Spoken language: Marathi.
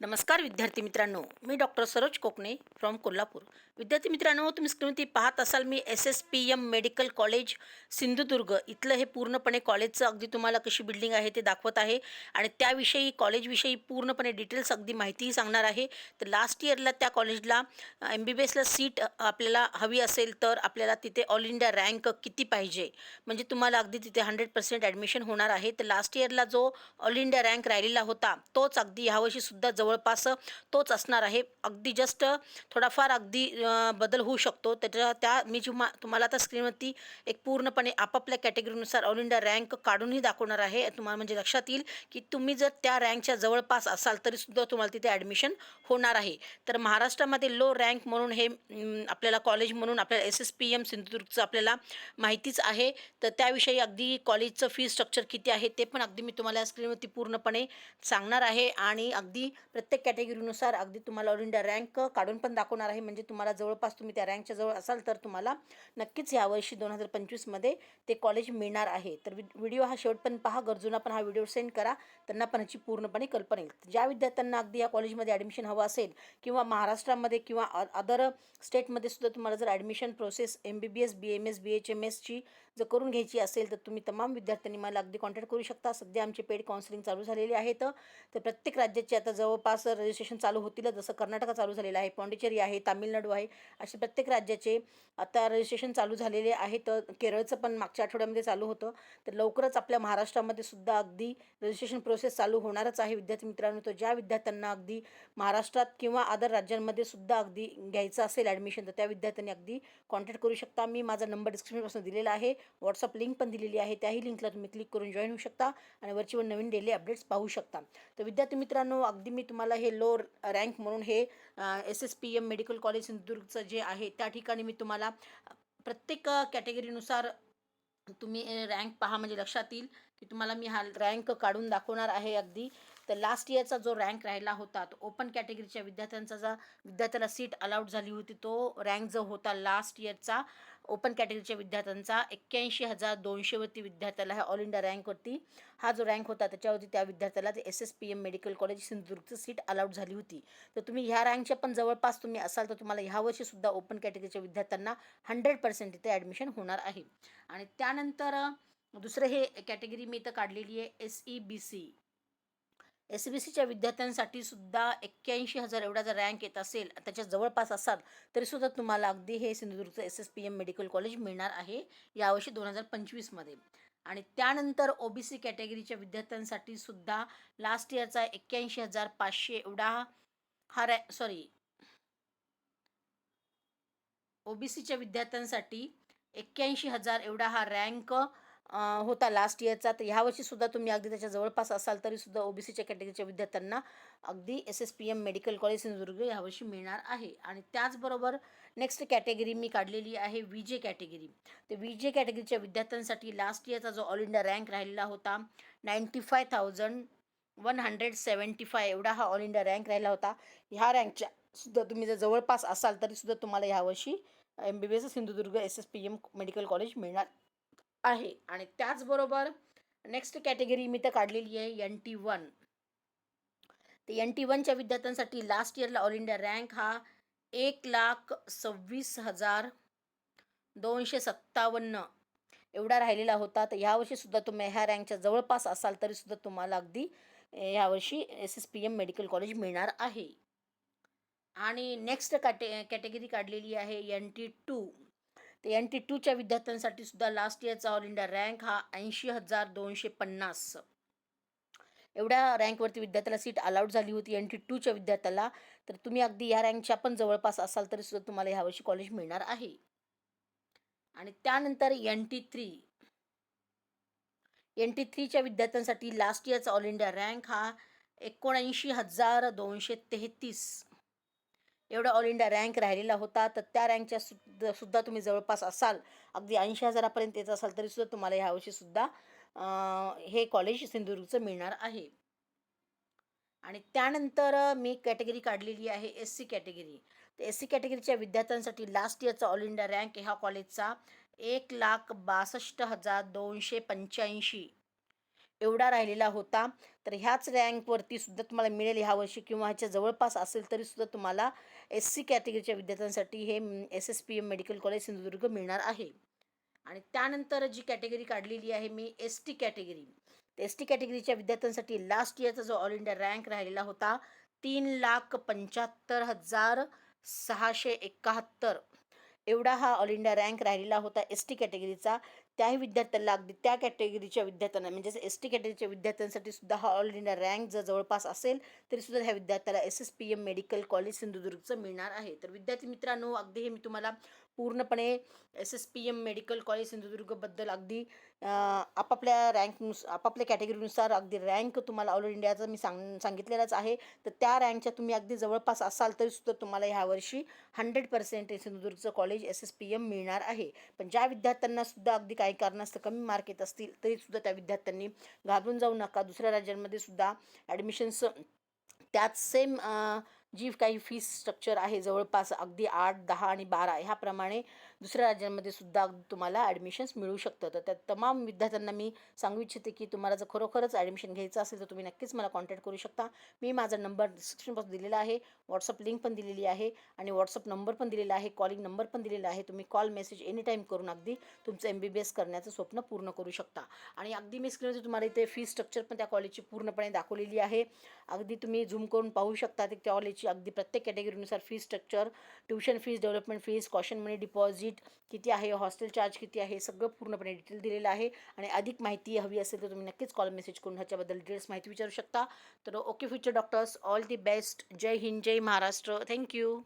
नमस्कार विद्यार्थी मित्रांनो मी डॉक्टर सरोज कोकणे फ्रॉम कोल्हापूर. विद्यार्थी मित्रांनो तुम्ही स्क्रीनवरती पाहत असाल मी S S P M medical college Sindhudurg. इथलं हे पूर्णपणे कॉलेजचं अगदी तुम्हाला कशी बिल्डिंग आहे ते दाखवत आहे. आणि त्याविषयी कॉलेजविषयी पूर्णपणे डिटेल्स अगदी माहितीही सांगणार आहे. तर लास्ट इयरला त्या कॉलेजला एम बी बी एसला सीट आपल्याला हवी असेल तर आपल्याला तिथे ऑल इंडिया रँक किती पाहिजे? म्हणजे तुम्हाला अगदी तिथे हंड्रेड पर्सेंट ॲडमिशन होणार आहे. तर लास्ट इयरला जो ऑल इंडिया रँक राहिलेला होता तोच अगदी ह्यावर्षीसुद्धा जवळ जवळपास तोच असणार आहे. अगदी जस्ट थोडाफार अगदी बदल होऊ शकतो. त्याच्या त्या मी जेव्हा तुम्हाला आता स्क्रीनवरती एक पूर्णपणे आपापल्या कॅटेगरीनुसार ऑल इंडिया रँक काढूनही दाखवणार आहे. तुम्हाला म्हणजे लक्षात येईल की तुम्ही जर त्या रँकच्या जवळपास असाल तरीसुद्धा तुम्हाला तिथे ॲडमिशन होणार आहे. तर महाराष्ट्रामध्ये लो रँक म्हणून हे आपल्याला कॉलेज म्हणून आपल्याला एस एस पी एम सिंधुदुर्गचं आपल्याला माहितीच आहे. तर त्याविषयी अगदी कॉलेजचं फी स्ट्रक्चर किती आहे ते पण अगदी मी तुम्हाला या स्क्रीनवरती पूर्णपणे सांगणार आहे. आणि अगदी प्रत्येक कॅटेगरीनुसार अगदी तुम्हाला ऑल इंडिया रँक काढून पण दाखवणार आहे. म्हणजे तुम्हाला जवळपास तुम्ही त्या रँकच्या जवळ असाल तर तुम्हाला नक्कीच यावर्षी दोन हजार पंचवीसमध्ये ते कॉलेज मिळणार आहे. तर वि- व्हिडिओ हा शेवटपर्यंत पहा. गरजूंना पण हा व्हिडिओ सेंड करा. त्यांना पण ह्याची पूर्णपणे कल्पना येईल. ज्या विद्यार्थ्यांना अगदी या कॉलेजमध्ये ॲडमिशन हवं असेल किंवा महाराष्ट्रामध्ये किंवा अदर स्टेटमध्ये सुद्धा तुम्हाला जर admission process M B B S B M S B H M एसची जर करून घ्यायची असेल तर तुम्ही तमाम विद्यार्थ्यांनी मला अगदी कॉन्टॅक्ट करू शकता. सध्या आमचे पेड काउन्सिलिंग चालू झालेले आहेत तर प्रत्येक राज्याचे आता जवळ जवळपास रजिस्ट्रेशन चालू होतील जसं कर्नाटक चालू झालेलं आहे पाँडिचेरी आहे तामिळनाडू आहे असे प्रत्येक राज्याचे आता रजिस्ट्रेशन चालू झालेले आहे तर केरळचं पण मागच्या आठवड्यामध्ये चालू होतं. तर लवकरच आपल्या महाराष्ट्रामध्ये सुद्धा अगदी रजिस्ट्रेशन प्रोसेस चालू होणारच आहे विद्यार्थी मित्रांनो. तर ज्या विद्यार्थ्यांना अगदी महाराष्ट्रात किंवा अदर राज्यांमध्ये सुद्धा अगदी घ्यायचं असेल ॲडमिशन तर त्या विद्यार्थ्यांनी अगदी कॉन्टॅक्ट करू शकता. मी माझा नंबर डिस्क्रिप्शनपासून दिलेला आहे. व्हॉट्सअप लिंक पण दिलेली आहे. त्याही लिंकला तुम्ही क्लिक करून जॉईन होऊ शकता आणि वरची नवीन डेली अपडेट्स पाहू शकता. तर विद्यार्थी मित्रांनो अगदी मी तुम्हाला हे लो रँक म्हणून हे S S P M medical college सिंधुदुर्गचं जे आहे त्या ठिकाणी मी तुम्हाला प्रत्येक कॅटेगरीनुसार तुम्ही रँक पहा. म्हणजे लक्षात येईल की तुम्हाला मी हा रँक काढून दाखवणार आहे अगदी. तर लास्ट इयरचा जो रँक राहिला होता तो ओपन कॅटेगरीच्या विद्यार्थ्यांचा जा विद्यार्थ्याला सीट अलाउड झाली होती. तो रँक जो होता लास्ट इयरचा ओपन कॅटेगरीच्या विद्यार्थ्यांचा एक्क्याऐंशी हजार दोनशेवरती विद्यार्थ्याला ह्या ऑल इंडिया रँकवरती हा जो रँक होता त्याच्यावरती त्या विद्यार्थ्याला ते S S P M medical college सिंधुदुर्गचं seat allowed झाली होती. तर तुम्ही ह्या रँकच्या पण जवळपास तुम्ही असाल तर तुम्हाला ह्या वर्षीसुद्धा ओपन कॅटेगरीच्या विद्यार्थ्यांना हंड्रेड पर्सेंट तिथे ॲडमिशन होणार आहे. आणि त्यानंतर दुसरं हे कॅटेगरी मी इथं काढलेली आहे S E B C S B सीच्या विद्यार्थ्यांसाठी सुद्धा एक्क्याऐंशी हजार एवढा जर रँक येत असेल त्याच्या जवळपास असाल तरीसुद्धा तुम्हाला अगदी हे सिंधुदुर्गचं S S P M medical college मिळणार आहे यावर्षी दोन हजार पंचवीसमध्ये आणि त्यानंतर ओ बी सी कॅटेगरीच्या विद्यार्थ्यांसाठी सुद्धा लास्ट इयरचा एक्क्याऐंशी हजार पाचशे एवढा हा रॅ सॉरी ओ बी सीच्या विद्यार्थ्यांसाठी एक्क्याऐंशी हजार एवढा हा रँक होता लास्ट इयरचा तर ह्यावर्षीसुद्धा तुम्ही अगदी त्याच्या जवळपास असाल तरीसुद्धा ओ बी सीच्या कॅटेगरीच्या विद्यार्थ्यांना अगदी S S P M medical college Sindhudurg यावर्षी मिळणार आहे. आणि त्याचबरोबर नेक्स्ट कॅटेगरी मी काढलेली आहे व्ही जे कॅटेगरी तर व्ही जे कॅटेगरीच्या विद्यार्थ्यांसाठी लास्ट इयरचा जो ऑल इंडिया रँक राहिलेला होता ninety five thousand one hundred seventy five एवढा हा ऑल इंडिया रँक राहिला होता. ह्या रँकच्या सुद्धा तुम्ही जर जवळपास असाल तरीसुद्धा तुम्हाला ह्यावर्षी M B B S Sindhudurg S S P M medical college मिळणार. आहे. आणि त्याचबरोबर नेक्स्ट कॅटेगरी मी तर काढलेली आहे एन टी वन तर एन टी वनच्या विद्यार्थ्यांसाठी लास्ट इयरला ऑल इंडिया रँक हा एक लाख सव्वीस हजार दोनशे सत्तावन्न. एवढा राहिलेला होता. तर ह्यावर्षीसुद्धा तुम्ही ह्या रँकच्या जवळपास असाल तरीसुद्धा तुम्हाला अगदी ह्यावर्षी S S P M medical college मिळणार आहे. आणि नेक्स्ट कॅटे कॅटेगरी काढलेली आहे एन टी टू तर एन टी टूच्या विद्यार्थ्यांसाठी सुद्धा लास्ट इयरचा ऑल इंडिया रँक हा ऐंशी हजार दोनशे पन्नास. एवढ्या रँकवरती विद्यार्थ्याला सीट अलाउड झाली होती एन टी टूच्या विद्यार्थ्याला. तर तुम्ही अगदी या रँकच्या पण जवळपास असाल तरी सुद्धा तुम्हाला ह्यावर्षी कॉलेज मिळणार आहे. आणि त्यानंतर N T three N T थ्रीच्या विद्यार्थ्यांसाठी लास्ट इयरचा ऑल इंडिया रँक हा एकोणऐंशी हजार दोनशे तेहतीस. एवढा ऑल इंडिया रँक राहिलेला होता तर त्या रँकच्या सुद्धा सुद्धा तुम्ही जवळपास असाल. अगदी ऐंशी हजारापर्यंत येत असाल तरीसुद्धा तुम्हाला ह्यावर्षीसुद्धा हे कॉलेज सिंधुदुर्गचं मिळणार आहे. आणि त्यानंतर मी कॅटेगरी काढलेली आहे एस सी कॅटेगरी तर एस सी कॅटेगरीच्या विद्यार्थ्यांसाठी लास्ट इयरचा ऑल इंडिया रँक ह्या कॉलेजचा एक लाख बासष्ट हजार दोनशे पंच्याऐंशी. एवढा राहिलेला होता. तर ह्याच रँकवरती सुद्धा तुम्हाला मिळेल ह्या वर्षी किंवा ह्याच्या जवळपास असेल तरीसुद्धा तुम्हाला एस सी कॅटेगरीच्या विद्यार्थ्यांसाठी हे S S P M medical college Sindhudurg मिळणार आहे. आणि त्यानंतर जी कॅटेगरी काढलेली आहे मी S T category S T कॅटेगरीच्या विद्यार्थ्यांसाठी लास्ट इयरचा जो ऑल इंडिया रँक राहिलेला होता तीन लाख पंच्याहत्तर हजार सहाशे एकाहत्तर. एवढा हा ऑल इंडिया रँक राहिलेला होता एस टी कॅटेगरीचा त्याही विद्यार्थ्यांना अगदी त्या कॅटेगरीच्या विद्यार्थ्यांना म्हणजेच एस टी कॅटेगरीच्या विद्यार्थ्यांसाठी सुद्धा हा ऑल इंडिया रँक जर जवळपास असेल तरी सुद्धा ह्या विद्यार्थ्याला S S P M medical college सिंधुदुर्गचं मिळणार आहे. तर विद्यार्थी मित्रांनो अगदी हे मी तुम्हाला पूर्णपणे S S P M medical college सिंधुदुर्गबद्दल अगदी आपापल्या रँकनुस आपापल्या कॅटेगरीनुसार अगदी रँक तुम्हाला ऑल इंडियाचं मी सांग सांगितलेलंच आहे. तर त्या रँकच्या तुम्ही अगदी जवळपास असाल तरीसुद्धा तुम्हाला ह्यावर्षी hundred percent सिंधुदुर्गचं college S S P M मिळणार आहे. पण ज्या विद्यार्थ्यांना सुद्धा अगदी काही कारणास्तव कमी मार्क येत असतील तरीसुद्धा त्या विद्यार्थ्यांनी घाबरून जाऊ नका. दुसऱ्या राज्यांमध्ये सुद्धा ॲडमिशन्स त्यात सेम जी काही फीस स्ट्रक्चर आहे जवळपास अगदी आठ दहा आणि बारा ह्याप्रमाणे दुसऱ्या राज्यांमध्ये सुद्धा तुम्हाला ॲडमिशन्स मिळू शकतं. तर त्या तमाम विद्यार्थ्यांना मी सांगू इच्छिते की तुम्हाला जर खरोखरच ॲडमिशन घ्यायचं असेल तर तुम्ही नक्कीच मला कॉन्टॅक्ट करू शकता. मी माझा नंबर डिस्क्रिप्शनपासून दिलेला आहे व्हॉट्सअप लिंक पण दिलेली आहे आणि व्हॉट्सअप नंबर पण दिलेला आहे कॉलिंग नंबर पण दिलेला आहे. तुम्ही कॉल मेसेज एनी टाईम करून अगदी तुमचं एम बी बी एस करण्याचं स्वप्न पूर्ण करू शकता. आणि अगदी मी म्हणजे स्क्रीनवरती तुम्हाला इथे फी स्ट्रक्चर पण त्या कॉलेजची पूर्णपणे दाखवलेली आहे. अगदी तुम्ही झूम करून पाहू शकता ते त्या कॉलेजची अगदी प्रत्येक कॅटेगरीनुसार fee structure tuition fees development fees caution money deposit किती आहे हॉस्टेल चार्ज किती आहे सगळं पूर्णपणे डिटेल दिलेलं आहे. आणि अधिक माहिती हवी असेल तर तुम्ही नक्कीच कॉल मेसेज करून ह्याच्याबद्दल डिटेल्स माहिती विचारू शकता. तर okay future doctors all the best. जय हिंद जय महाराष्ट्र. Thank you